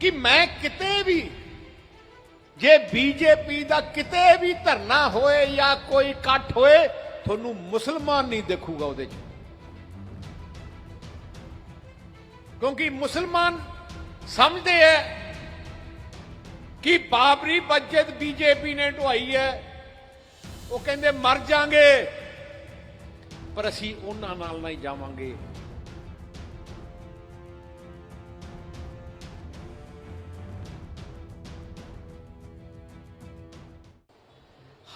ਕਿ ਮੈਂ ਕਿਤੇ ਵੀ, ਜੇ ਬੀਜੇਪੀ ਦਾ ਕਿਤੇ ਵੀ ਧਰਨਾ ਹੋਏ ਜਾਂ ਕੋਈ ਇਕੱਠ ਹੋਏ, ਤੁਹਾਨੂੰ ਮੁਸਲਮਾਨ ਨਹੀਂ ਦੇਖੂਗਾ ਉਹਦੇ 'ਚ। ਕਿਉਂਕਿ ਮੁਸਲਮਾਨ ਸਮਝਦੇ ਹੈ ਕਿ ਬਾਬਰੀ ਮਸਜਿਦ ਬੀਜੇਪੀ ਨੇ ਢਵਾਈ ਹੈ ਉਹ ਕਹਿੰਦੇ ਮਰ ਜਾਾਂਗੇ, ਪਰ ਅਸੀਂ ਉਹਨਾਂ ਨਾਲ ਨਹੀਂ ਜਾਵਾਂਗੇ।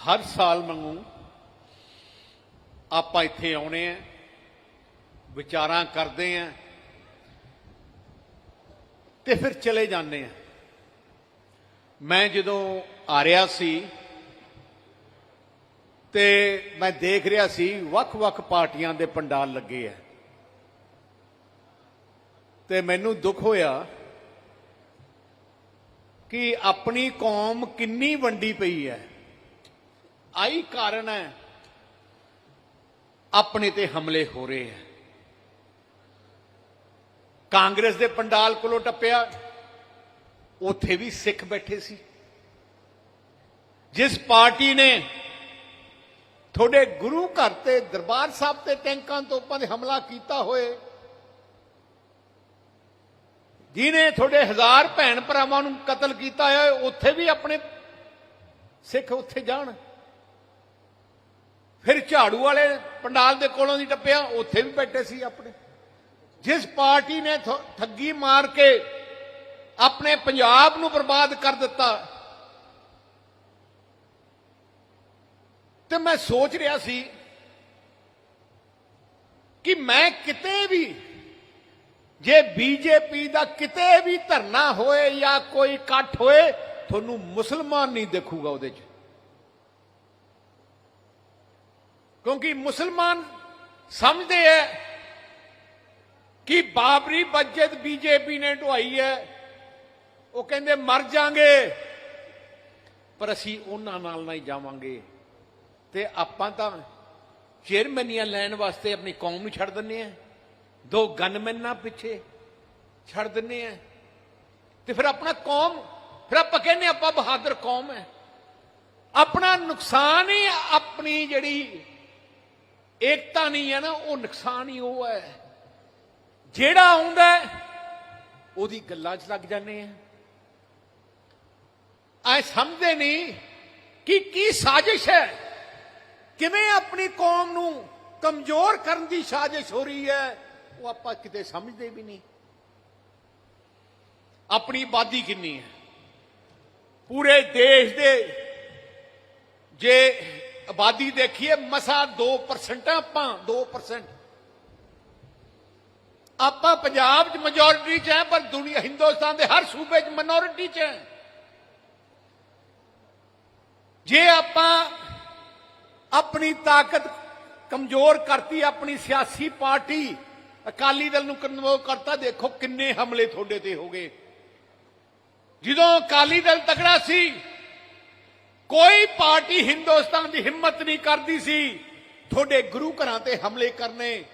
ਹਰ ਸਾਲ ਵਾਂਗੂ ਆਪਾਂ ਇੱਥੇ ਆਉਣੇ ਆ, ਵਿਚਾਰਾਂ ਕਰਦੇ ਆ, ਤੇ ਫਿਰ ਚਲੇ ਜਾਂਦੇ ਆ। ਮੈਂ ਜਦੋਂ ਆ ਰਿਹਾ ਸੀ, ਤੇ ਮੈਂ ਦੇਖ ਰਿਹਾ ਸੀ, ਵੱਖ-ਵੱਖ ਪਾਰਟੀਆਂ ਦੇ ਪੰਡਾਲ ਲੱਗੇ ਆ। ਤੇ ਮੈਨੂੰ ਦੁੱਖ ਹੋਇਆ ਕਿ ਆਪਣੀ ਕੌਮ ਕਿੰਨੀ ਵੰਡੀ ਪਈ ਹੈ। ਆਈ ਕਾਰਨ ਹੈ, ਆਪਣੇ ਤੇ ਹਮਲੇ ਹੋ ਰਹੇ ਹੈ। ਕਾਂਗਰਸ ਦੇ ਪੰਡਾਲ ਕੋਲੋਂ ਟੱਪਿਆ, ਉੱਥੇ ਵੀ ਸਿੱਖ ਬੈਠੇ ਸੀ। ਜਿਸ ਪਾਰਟੀ ਨੇ ਤੁਹਾਡੇ ਗੁਰੂ ਘਰ ਤੇ, ਦਰਬਾਰ ਸਾਹਿਬ ਤੇ ਟੈਂਕਾਂ ਤੋਪਾਂ ਦੇ ਹਮਲਾ ਕੀਤਾ ਹੋਏ ਜਿਨੇ ਤੁਹਾਡੇ ਹਜ਼ਾਰ ਭੈਣ ਭਰਾਵਾਂ ਨੂੰ ਕਤਲ ਕੀਤਾ ਹੈ ਉੱਥੇ ਵੀ ਆਪਣੇ ਸਿੱਖ ਉੱਥੇ ਜਾਣ। ਫਿਰ ਝਾੜੂ ਵਾਲੇ ਪੰਡਾਲ ਦੇ ਕੋਲੋਂ ਦੀ ਟੱਪਿਆ, ਉੱਥੇ ਵੀ ਬੈਠੇ ਸੀ ਆਪਣੇ। ਜਿਸ ਪਾਰਟੀ ਨੇ ਥ- ਠੱਗੀ ਮਾਰ ਕੇ ਆਪਣੇ ਪੰਜਾਬ ਨੂੰ ਬਰਬਾਦ ਕਰ ਦਿੱਤਾ, ਤੇ ਮੈਂ ਸੋਚ ਰਿਹਾ ਸੀ ਕਿ ਮੈਂ ਕਿਤੇ ਵੀ, ਜੇ ਬੀਜੇਪੀ ਦਾ ਕਿਤੇ ਵੀ ਧਰਨਾ ਹੋਏ ਜਾਂ ਕੋਈ ਇਕੱਠ ਹੋਏ, ਤੁਹਾਨੂੰ ਮੁਸਲਮਾਨ ਨਹੀਂ ਦੇਖੂਗਾ ਉਹਦੇ 'ਚ। ਕਿਉਂਕਿ ਮੁਸਲਮਾਨ ਸਮਝਦੇ ਹੈ ਕਿ ਬਾਬਰੀ ਮਸਜਿਦ ਬੀਜੇਪੀ ਨੇ ਢਵਾਈ ਹੈ ਉਹ ਕਹਿੰਦੇ ਮਰ ਜਾਾਂਗੇ। ਪਰ ਅਸੀਂ ਉਹਨਾਂ ਨਾਲ ਨਹੀਂ ਜਾਵਾਂਗੇ। ਤੇ ਆਪਾਂ ਤਾਂ ਚੇਅਰਮੈਨੀਆਂ ਲੈਣ ਵਾਸਤੇ ਆਪਣੀ ਕੌਮ ਨੂੰ ਛੱਡ ਦਿੰਨੇ ਆ ਦੋ ਗਨਮੈਨਾਂ ਪਿੱਛੇ ਛੱਡ ਦਿੰਨੇ ਆ ਤੇ ਫਿਰ ਆਪਣਾ ਕੌਮ, ਫਿਰ ਆਪਾਂ ਕਹਿੰਦੇ ਆਪਾਂ ਬਹਾਦਰ ਕੌਮ ਹੈ ਆਪਣਾ ਨੁਕਸਾਨ ਹੀ ਆਪਣੀ ਜਿਹੜੀ ਏਕਤਾ ਨਹੀਂ ਹੈ ਨਾ, ਉਹ ਨੁਕਸਾਨ ਹੀ ਉਹ ਹੈ। ਜਿਹੜਾ ਆਉਂਦਾ ਉਹਦੀ ਗੱਲਾਂ 'ਚ ਲੱਗ ਜਾਂਦੇ ਆ। ਐ ਸਮਝਦੇ ਨਹੀਂ ਕਿ ਕੀ ਸਾਜ਼ਿਸ਼ ਹੈ? ਕਿਵੇਂ ਆਪਣੀ ਕੌਮ ਨੂੰ ਕਮਜ਼ੋਰ ਕਰਨ ਦੀ ਸਾਜ਼ਿਸ਼ ਹੋ ਰਹੀ ਹੈ, ਉਹ ਆਪਾਂ ਕਿਤੇ ਸਮਝਦੇ ਵੀ ਨਹੀਂ। ਆਪਣੀ ਆਬਾਦੀ ਕਿੰਨੀ ਹੈ? ਪੂਰੇ ਦੇਸ਼ ਦੇ ਜੇ ਆਬਾਦੀ ਦੇਖੀਏ, ਮਸਾ 2% ਆਪਾਂ 2% ਆਪਾਂ ਪੰਜਾਬ 'ਚ ਮੈਜੋਰਿਟੀ 'ਚ ਹੈ ਪਰ ਦੁਨੀਆ ਹਿੰਦੁਸਤਾਨ ਦੇ ਹਰ ਸੂਬੇ 'ਚ ਮਿਨੋਰਿਟੀ 'ਚ ਹੈ ਜੇ ਆਪਾਂ ਆਪਣੀ ਤਾਕਤ ਕਮਜ਼ੋਰ ਕਰਤੀ, ਆਪਣੀ ਸਿਆਸੀ ਪਾਰਟੀ ਅਕਾਲੀ ਦਲ ਨੂੰ ਕਮਜ਼ੋਰ ਕਰਤਾ, ਦੇਖੋ ਕਿੰਨੇ ਹਮਲੇ ਤੁਹਾਡੇ ਤੇ ਹੋ ਗਏ। ਜਦੋਂ ਅਕਾਲੀ ਦਲ ਤਕੜਾ ਸੀ ਕੋਈ ਪਾਰਟੀ ਹਿੰਦੁਸਤਾਨ ਦੀ ਹਿੰਮਤ ਨਹੀਂ ਕਰਦੀ ਸੀ। ਤੁਹਾਡੇ ਗੁਰੂ ਘਰਾਂ ਤੇ ਹਮਲੇ ਕਰਨੇ।